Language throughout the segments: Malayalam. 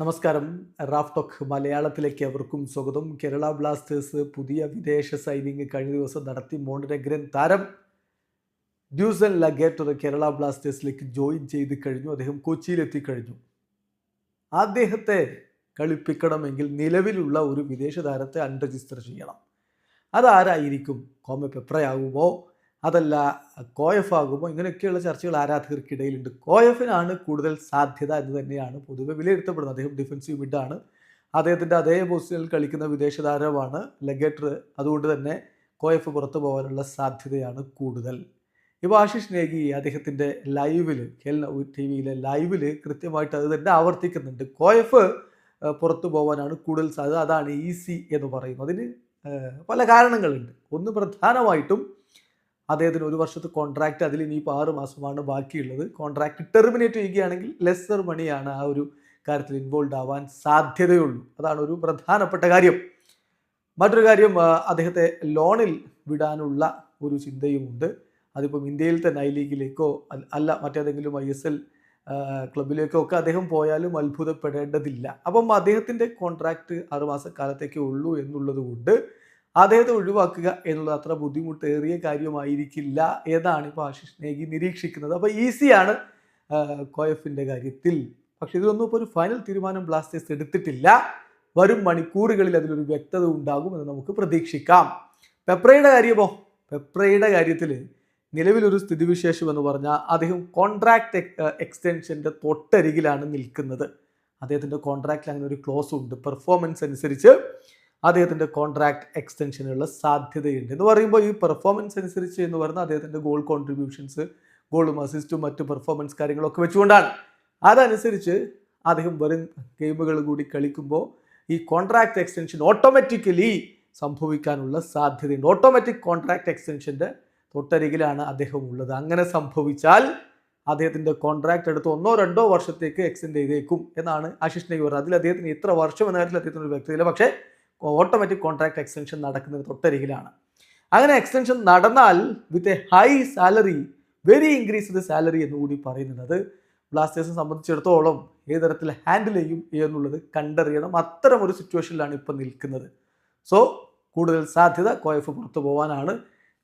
നമസ്കാരം. റാഫ് ടോക്ക് മലയാളത്തിലേക്ക് അവർക്കും സ്വാഗതം. കേരള ബ്ലാസ്റ്റേഴ്സ് പുതിയ വിദേശ സൈനിങ് കഴിഞ്ഞ ദിവസം നടത്തി മോണ്ടനഗ്രൻ താരം ഡ്യൂസൻ ലഗേറ്റർ കേരള ബ്ലാസ്റ്റേഴ്സിലേക്ക് ജോയിൻ ചെയ്ത് കഴിഞ്ഞു. അദ്ദേഹം കൊച്ചിയിലെത്തി കഴിഞ്ഞു. അദ്ദേഹത്തെ കളിപ്പിക്കണമെങ്കിൽ നിലവിലുള്ള ഒരു വിദേശ താരത്തെ അൺരജിസ്റ്റർ ചെയ്യണം. അതാരായിരിക്കും? കോമ പെപ്രയാകുമോ? അതല്ല കോയഫ് ആകുമ്പോൾ ഇങ്ങനെയൊക്കെയുള്ള ചർച്ചകൾ ആരാധകർക്കിടയിലുണ്ട്. കോയഫിനാണ് കൂടുതൽ സാധ്യത എന്ന് തന്നെയാണ് പൊതുവെ വിലയിരുത്തപ്പെടുന്നത്. അദ്ദേഹം ഡിഫൻസീവ് മിഡാണ് അദ്ദേഹത്തിന്റെ അതേ പൊസിഷനിൽ കളിക്കുന്ന വിദേശ താരമാണ് ലഗേറ്റർ അതുകൊണ്ട് തന്നെ കോയഫ് പുറത്തു പോകാനുള്ള സാധ്യതയാണ് കൂടുതൽ. ഇപ്പോൾ ആശിഷ് നേഗി അദ്ദേഹത്തിന്റെ ലൈവിൽ കേൽ ടി വിയിലെ ലൈവിൽ കൃത്യമായിട്ട് അത് തന്നെ ആവർത്തിക്കുന്നുണ്ട്. കോയഫ് പുറത്തു പോകാനാണ് കൂടുതൽ സാധ്യത. അതാണ് ഈസി എന്ന് പറയുന്നത് അതിന് പല കാരണങ്ങളുണ്ട്. ഒന്ന് പ്രധാനമായിട്ടും അദ്ദേഹത്തിന് ഒരു വർഷത്തെ കോൺട്രാക്റ്റ് അതിൽ ഇനിയിപ്പോൾ ആറ് മാസമാണ് ബാക്കിയുള്ളത്. കോൺട്രാക്റ്റ് ടെർമിനേറ്റ് ചെയ്യുകയാണെങ്കിൽ ലെസ്സർ മണിയാണ് ആ ഒരു കാര്യത്തിൽ ഇൻവോൾവ് ആവാൻ സാധ്യതയുള്ളൂ. അതാണ് ഒരു പ്രധാനപ്പെട്ട കാര്യം. മറ്റൊരു കാര്യം അദ്ദേഹത്തെ ലോണിൽ വിടാനുള്ള ഒരു ചിന്തയുമുണ്ട്. അതിപ്പം ഇന്ത്യയിൽ തന്നെ ഐ ലീഗിലേക്കോ അല്ല മറ്റേതെങ്കിലും ഐ എസ് എൽ ക്ലബിലേക്കോ ഒക്കെ അദ്ദേഹം പോയാലും അത്ഭുതപ്പെടേണ്ടതില്ല. അപ്പം അദ്ദേഹത്തിന്റെ കോൺട്രാക്റ്റ് ആറുമാസക്കാലത്തേക്കേ ഉള്ളൂ എന്നുള്ളത് കൊണ്ട് അദ്ദേഹത്തെ ഒഴിവാക്കുക എന്നുള്ളത് അത്ര ബുദ്ധിമുട്ടേറിയ കാര്യമായിരിക്കില്ല എന്നാണ് ഇപ്പോൾ ആശിഷ് നേഗി നിരീക്ഷിക്കുന്നത്. അപ്പോൾ ഈസിയാണ് കോയഫിന്റെ കാര്യത്തിൽ. പക്ഷേ ഇതിലൊന്നും ഇപ്പോൾ ഒരു ഫൈനൽ തീരുമാനം ബ്ലാസ്റ്റേഴ്സ് എടുത്തിട്ടില്ല. വരും മണിക്കൂറുകളിൽ അതിലൊരു വ്യക്തത ഉണ്ടാകും എന്ന് നമുക്ക് പ്രതീക്ഷിക്കാം. പെപ്രയുടെ കാര്യമോ? പെപ്രയുടെ കാര്യത്തിൽ നിലവിലൊരു സ്ഥിതിവിശേഷം എന്ന് പറഞ്ഞാൽ അദ്ദേഹം കോൺട്രാക്ട് എക്സ്റ്റൻഷന്റെ തൊട്ടരികിലാണ് നിൽക്കുന്നത്. അദ്ദേഹത്തിന്റെ കോൺട്രാക്റ്റിൽ അങ്ങനെ ഒരു ക്ലോസ് ഉണ്ട്. പെർഫോമൻസ് അനുസരിച്ച് അദ്ദേഹത്തിന്റെ കോൺട്രാക്ട് എക്സ്റ്റൻഷനുള്ള സാധ്യതയുണ്ട്. എന്ന് പറയുമ്പോൾ ഈ പെർഫോമൻസ് അനുസരിച്ച് എന്ന് പറഞ്ഞാൽ അദ്ദേഹത്തിന്റെ ഗോൾ കോൺട്രിബ്യൂഷൻസ് ഗോളും അസിസ്റ്റും മറ്റു പെർഫോമൻസ് കാര്യങ്ങളൊക്കെ വെച്ചുകൊണ്ടാണ്. അതനുസരിച്ച് അദ്ദേഹം വെറും ഗെയിമുകൾ കൂടി കളിക്കുമ്പോൾ ഈ കോൺട്രാക്ട് എക്സ്റ്റൻഷൻ ഓട്ടോമാറ്റിക്കലി സംഭവിക്കാനുള്ള സാധ്യതയുണ്ട്. ഓട്ടോമാറ്റിക് കോൺട്രാക്ട് എക്സ്റ്റൻഷന്റെ തൊട്ടരികിലാണ് അദ്ദേഹം ഉള്ളത്. അങ്ങനെ സംഭവിച്ചാൽ അദ്ദേഹത്തിന്റെ കോൺട്രാക്ട് എടുത്ത് ഒന്നോ രണ്ടോ വർഷത്തേക്ക് എക്സ്റ്റെൻഡ് ചെയ്തേക്കും എന്നാണ് ആശിഷ് നെയ്യ് പറഞ്ഞത്. അതിൽ അദ്ദേഹത്തിന് ഇത്ര വർഷം എന്ന കാര്യത്തിൽ അദ്ദേഹത്തിന് ഒരു വ്യക്തതയില്ല. പക്ഷേ ഓട്ടോമാറ്റിക് കോൺട്രാക്ട് എക്സ്റ്റൻഷൻ നടക്കുന്നത് തൊട്ടരികിലാണ്. അങ്ങനെ എക്സ്റ്റൻഷൻ നടന്നാൽ with a high salary very increase the salary എന്നുകൂടി പറയുന്നത് ബ്ലാസ്റ്റേഴ്സിനെ സംബന്ധിച്ചിടത്തോളം ഏത് തരത്തിൽ ഹാൻഡിൽ ചെയ്യും എന്നുള്ളത് കണ്ടറിയണം. അത്തരം ഒരു സിറ്റുവേഷനിലാണ് ഇപ്പം നിൽക്കുന്നത്. സോ കൂടുതൽ സാധ്യത കോയഫ് പുറത്തു പോകാനാണ്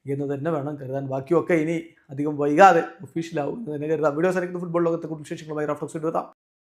എന്ന് തന്നെ വേണം കരുതാൻ. ബാക്കിയൊക്കെ ഇനി അധികം വൈകാതെ ഒഫീഷ്യലാവും എന്ന് തന്നെ കരുതാം. വീഡിയോസ് അല്ലെങ്കിൽ ഫുട്ബോൾ ലോകത്തെ കുറിച്ച് വിശേഷങ്ങളുമായി റഫ്ലക്സ് എടുത്താം